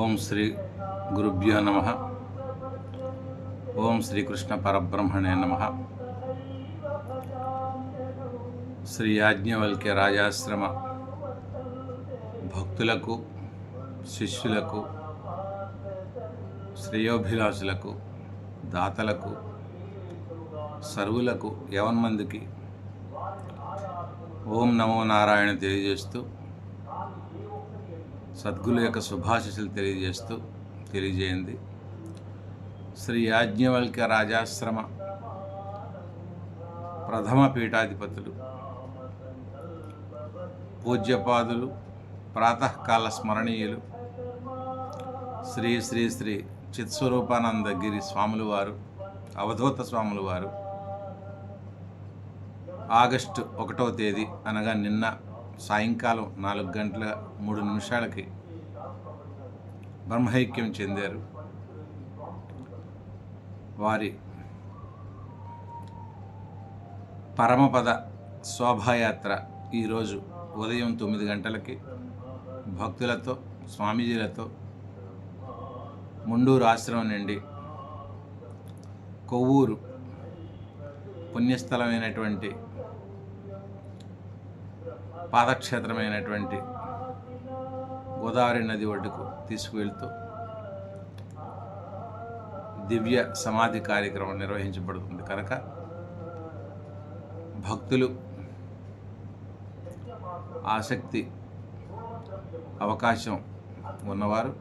ఓం శ్రీ గురుభ్యో నమ. ఓం శ్రీకృష్ణ పరబ్రహ్మణే నమ. శ్రీ యాజ్ఞవల్క్య రాజాశ్రమ భక్తులకు శిష్యులకు శ్రేయోభిలాషులకు దాతలకు సర్వులకు యవన్మందికి ఓం నమో నారాయణ తెలియజేస్తూ సద్గుల యొక్క శుభాశిషులు తెలియజేస్తూ తెలియజేయండి. శ్రీ యాజ్ఞవల్క్య రాజాశ్రమ ప్రథమ పీఠాధిపతులు పూజ్యపాదులు ప్రాతకాల స్మరణీయులు శ్రీ శ్రీ శ్రీ చిత్స్వరూపానందగిరి స్వాములు వారు అవధూత స్వాములు వారు. ఆగస్టు ఒకటవ తేదీ అనగా నిన్న సాయంకాలం నాలుగు గంటల మూడు నిమిషాలకి బ్రహ్మైక్యం చెందారు. వారి పరమపద శోభాయాత్ర ఈరోజు ఉదయం తొమ్మిది గంటలకి భక్తులతో స్వామీజీలతో ముండూరు ఆశ్రమం నుండి కొవ్వూరు పుణ్యస్థలమైనటువంటి పాదక్షేత్రమైనటువంటి గోదావరి నది ఒడ్డుకు తీసుకువెళ్తూ దివ్య సమాధి కార్యక్రమం నిర్వహించబడుతుంది. కనుక భక్తులు ఆసక్తి అవకాశం ఉన్నవారు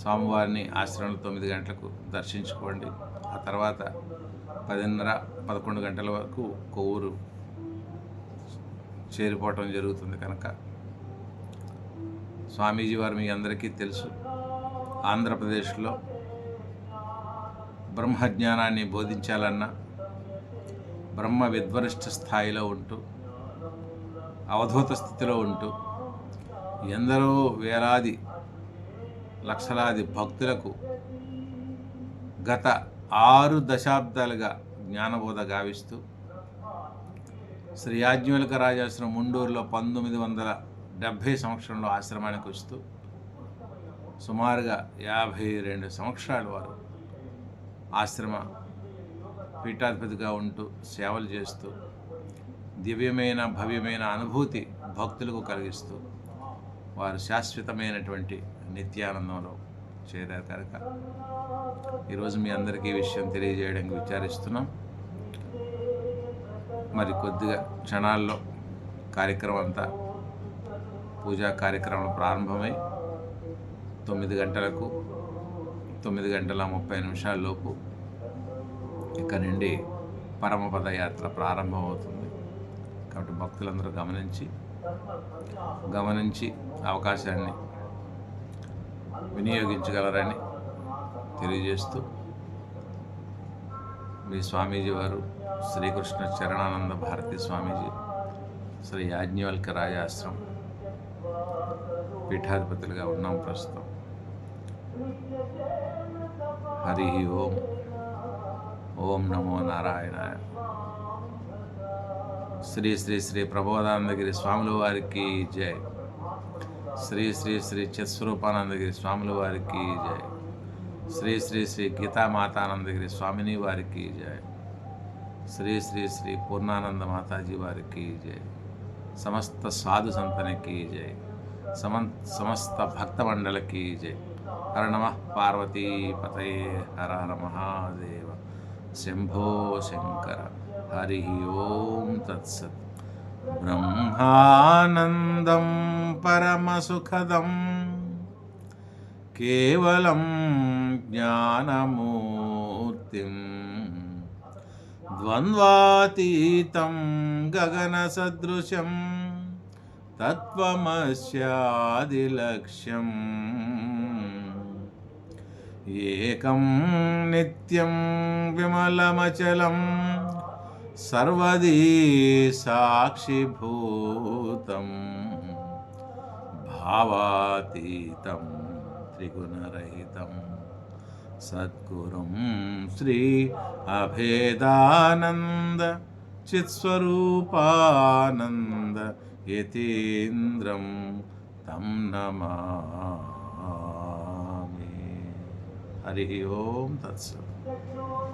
స్వామివారిని ఆశ్రమంలో తొమ్మిది గంటలకు దర్శించుకోండి. ఆ తర్వాత పదిన్నర పదకొండు గంటల వరకు కొవ్వూరు చేరిపోవటం జరుగుతుంది కనుక. స్వామీజీ వారు మీ అందరికీ తెలుసు. ఆంధ్రప్రదేశ్లో బ్రహ్మజ్ఞానాన్ని బోధించాలన్నా బ్రహ్మ విద్వరిష్ట స్థాయిలో ఉంటూ అవధూత స్థితిలో ఉంటూ ఎందరో వేలాది లక్షలాది భక్తులకు గత ఆరు దశాబ్దాలుగా జ్ఞానబోధ గావిస్తూ శ్రీ యాజ్ఞవల్క రాజాశ్రమం ముండూరులో పంతొమ్మిది వందల డెబ్భై సంవత్సరంలో ఆశ్రమానికి వస్తూ సుమారుగా యాభై రెండు సంవత్సరాలు వారు ఆశ్రమ పీఠాధిపతిగా ఉంటూ సేవలు చేస్తూ దివ్యమైన భవ్యమైన అనుభూతి భక్తులకు కలిగిస్తూ వారు శాశ్వతమైనటువంటి నిత్యానందంలో చేరారు కనుక ఈరోజు మీ అందరికీ ఈ విషయం తెలియజేయడానికి విచారిస్తున్నాం. మరి కొద్దిగా క్షణాల్లో కార్యక్రమం అంతా పూజా కార్యక్రమం ప్రారంభమై తొమ్మిది గంటలకు తొమ్మిది గంటల ముప్పై నిమిషాల్లోపు ఇక్కడ నుండి పరమపద యాత్ర ప్రారంభమవుతుంది. కాబట్టి భక్తులందరూ గమనించి గమనించి అవకాశాన్ని వినియోగించగలరని తెలియజేస్తూ మీ స్వామీజీ వారు శ్రీకృష్ణ చరణానంద భారతి స్వామీజీ శ్రీ యాజ్ఞవల్క రాజాశ్రం పీఠాధిపతులుగా ఉన్నాం ప్రస్తుతం. హరి ఓం ఓం నమో నారాయణాయ. శ్రీ శ్రీ శ్రీ ప్రబోధానందగిరి స్వాముల వారికి జై. శ్రీ శ్రీ శ్రీ చిత్స్వరూపానందగిరి స్వాముల వారికి జై. శ్రీ శ్రీ శ్రీ గీతామాతానందగిరి స్వామిని వారికి జయ. శ్రీ శ్రీ శ్రీ పూర్ణానంద మాతాజీ వారికి జయ. సమస్త సాధు సంతనికి జయ. సమ సమస్త భక్త మండలికి జై హర నమ పార్వతీ పతయే హర హర మహాదేవ. శంభో శంకర. హరి ఓం తత్సత్. బ్రహ్మానందం పరమసుఖదం కేవలం జ్ఞానమూర్తిం ద్వంద్వాతీతం గగనసదృశం తత్వమస్యాదిలక్ష్యం. ఏకం నిత్యం విమలమచలం సర్వదీ సాక్షిభూతం భావాతీతం. త్రిగుణరహితం సద్గురుం శ్రీ అభేదానంద చిత్స్వరూపానంద యతీంద్రం తం నమామి. హరి ఓం తత్సం.